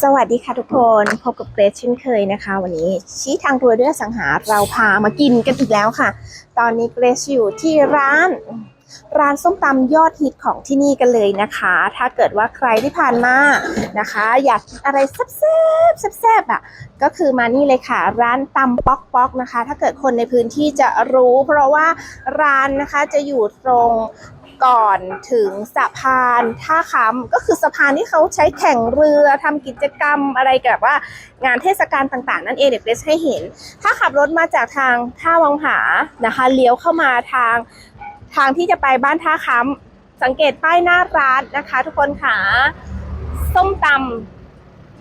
สวัสดีค่ะทุกคนพบกับเกรซเช่นเคยนะคะ วันนี้ชี้ทางรวยด้วยสังหาเราพามากินกันอีกแล้วค่ะ ตอนนี้เกรซอยู่ที่ร้าน ร้านส้มตำยอดฮิตของที่นี่กันเลยนะคะ ถ้าเกิดว่าใครที่ผ่านมานะคะ อยากกินอะไรแซ่บๆแซ่บๆอะก็คือมานี่เลยค่ะ ร้านตำป๊อกป๊อกนะคะ ถ้าเกิดคนในพื้นที่จะรู้ เพราะว่าร้านนะคะจะอยู่ตรง ก่อนถึงสะพานท่าค้ำก็คือสะพานที่เขาใช้แข่งเรือทำกิจกรรมอะไรแบบว่างานเทศกาลต่างๆ นั่นเองเด็กเลสให้เห็น ถ้าขับรถมาจากทางท่าวังหานะคะเลี้ยวเข้ามาทางทางที่จะไปบ้านท่าค้ำสังเกตป้ายหน้าร้านนะคะ ทุกคนค่ะส้มตำ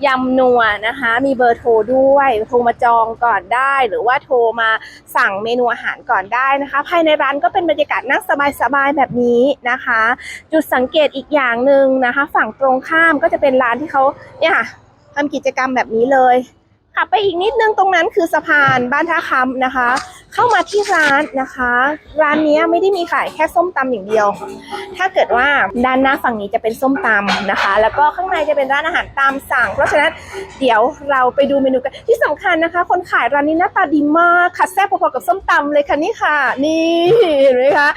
ยำนัวนะคะ มีเบอร์โทรด้วย โทรมาจองก่อนได้ หรือว่าโทรมาสั่งเมนูอาหารก่อนได้นะคะ ภายในร้านก็เป็นบรรยากาศนั่งสบายๆแบบนี้นะคะ จุดสังเกตอีกอย่างหนึ่งนะคะ ฝั่งตรงข้ามก็จะเป็นร้านที่เขาเนี่ยค่ะทำกิจกรรมแบบนี้เลยขับไปอีกนิดนึงตรงนั้นคือสะพานบ้านท่าคำนะคะ เข้ามาที่ร้านนะคะ ร้านนี้ไม่ได้มีขายแค่ส้มตำอย่างเดียว ถ้าเกิดว่าด้านหน้าฝั่งนี้จะเป็นส้มตำนะคะ แล้วก็ข้างในจะเป็นร้านอาหารตามสั่ง เพราะฉะนั้นเดี๋ยวเราไปดูเมนูกันที่สำคัญนะคะ คนขายร้านนี้หน้าตาดีมากค่ะแซ่บพอๆกับส้มตำเลยค่ะนี่ค่ะ นี่เห็นไหมคะ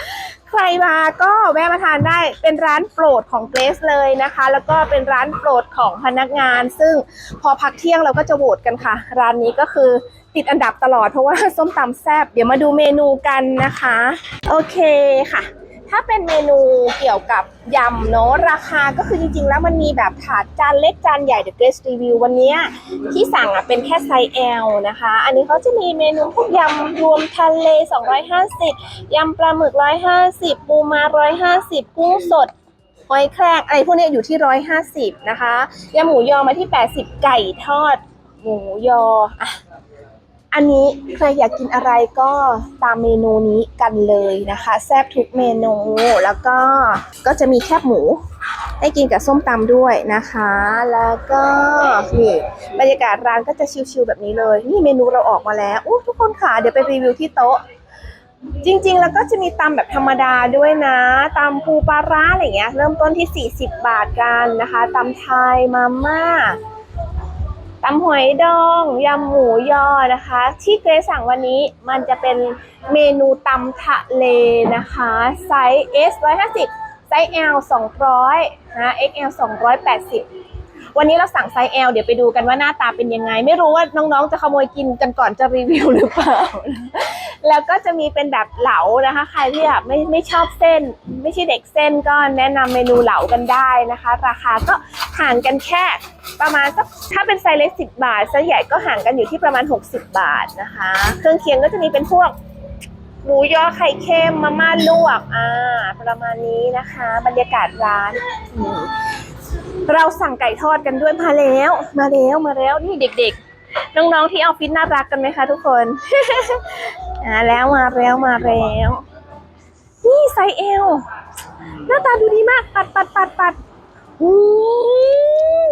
ใครมาก็แวะมาทานได้เป็นร้านโปรดของเกรซเลยนะคะ แล้วก็เป็นร้านโปรดของพนักงาน ซึ่งพอพักเที่ยงเราก็จะโหวตกันค่ะ ร้านนี้ก็คือ ติดอันดับตลอดเพราะว่าส้มตำแซ่บเดี๋ยวมาดูเมนูกันนะคะ โอเคค่ะ ถ้าเป็นเมนูเกี่ยวกับยำเนาะราคาก็คือจริงๆ แล้วมันมีแบบถาดจานเล็กจานใหญ่เดอะเกรสรีวิววันนี้ที่สั่งอะเป็นแค่ไซส์ L นะคะ อันนี้เขาจะมีเมนูพวกยำรวมทะเล 250ยำปลาหมึก 150 ปูมา 150 กุ้งสดหอยแครงอะไรพวกนี้อยู่ที่ 150 นะคะยำหมูยอมาที่ 80 ไก่ทอด หมูยออะ อันนี้ใครอยากกินอะไรก็ตามเมนูนี้กันเลยนะคะ แซ่บทุกเมนู แล้วก็ก็จะมีแคบหมูให้กินกับส้มตำด้วยนะคะ แล้วก็นี่บรรยากาศร้านก็จะชิลๆแบบนี้เลย นี่เมนูเราออกมาแล้วอู้ทุกคนค่ะ เดี๋ยวไปรีวิวที่โต๊ะ จริงๆ แล้วก็จะมีตำแบบธรรมดาด้วยนะตำปูปลาร้าอะไรเงี้ย เริ่มต้นที่ 40 บาทกันนะคะตำไทยมาม่า ตำหอยดองยำหมูยอนะคะ ที่เกรสั่งวันนี้มันจะเป็นเมนูตำทะเลนะคะ ไซส์ S 150 ไซส์ L 200นะ XL 280 วันนี้เราสั่งไซส์ L เดี๋ยวไปดูกันว่าหน้าตาเป็นยังไง ไม่รู้ว่าน้องๆ จะขโมยกินกันก่อนจะรีวิวหรือเปล่า แล้วก็จะมีเป็นแบบเหลานะคะ ใครที่แบบไม่ไม่ชอบเส้น ไม่ใช่เด็กเส้นก็แนะนำเมนูเหลากันได้นะคะ ราคาก็ห่างกันแค่ประมาณสักถ้าเป็นไซส์เล็ก10บาทไซส์ใหญ่ก็ห่างกันอยู่ที่ประมาณ 60 บาทนะคะ เครื่องเคียงก็จะมีเป็นพวกหมูยอไข่เค็มมาม่าลวกอ่าประมาณนี้นะคะ บรรยากาศร้าน เราสั่งไก่ทอดกันด้วยมาแล้ว มาแล้วมาแล้วนี่เด็กๆ น้องๆที่ออฟฟิศน่ารักกันไหมคะทุกคนมาแล้วมาแล้วมาแล้วนี่ไซส์เอลหน้าตาดูดีมากปัดปัดปัดปัดอืม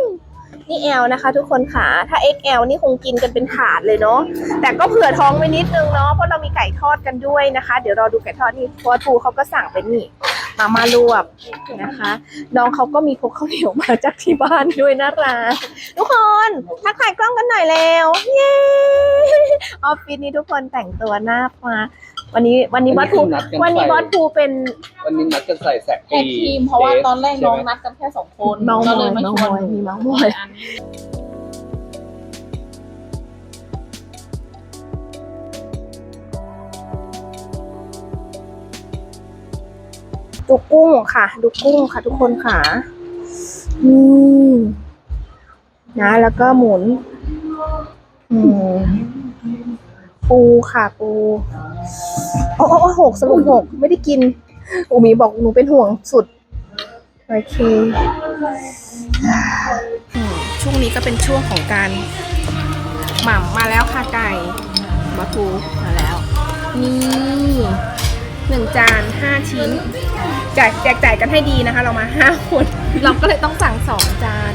นี่ L นะคะ ทุกคนค่ะ ถ้า XL นี่คงกินกันเป็นถาดเลยเนาะแต่ก็เผื่อท้องไว้นิดนึงเนาะเพราะเรามีไก่ทอดกันด้วยนะคะ เดี๋ยวรอดูไก่ทอดนี่เพราะว่าทูเขาก็สั่งไปนี่ มามาลวกนะคะ น้องเขาก็มีพกข้าวเหนียวมาจากที่บ้านด้วยนะร้านทุกคนทักทายกล้องกันหน่อยเร็วเย้ออฟฟิศนี้ทุกคนแต่งตัวหน้ามาวันนี้วันนี้บอสทูนัดกันวันนี้ใส่บอสทูเป็นวันนี้นัดกันใส่แสกแท็กทีมเพราะว่าตอนแรกน้องใช่ไหมนัดกันแค่สองคนเมาส์มอยก็เลยไม่ชวนเมาส์มอยมีเมาส์มอย ดูกุ้งค่ะ ดูกุ้งค่ะ ทุกคนค่ะนี่นะ แล้วก็หมุน อืม ปูค่ะ ปู โอ้โอ้หกสรุปหกไม่ได้กิน อูมีบอกหนูเป็นห่วงสุด โอเคอืมช่วงนี้ก็เป็นช่วงของการ หม่ำมาแล้วค่ะไก่บะทูมาแล้ว นี่ หนึ่งจานห้าชิ้นแจกแจกจ่ายกันให้ดีนะคะ เรามาห้าคน เราก็เลยต้องสั่งสองจาน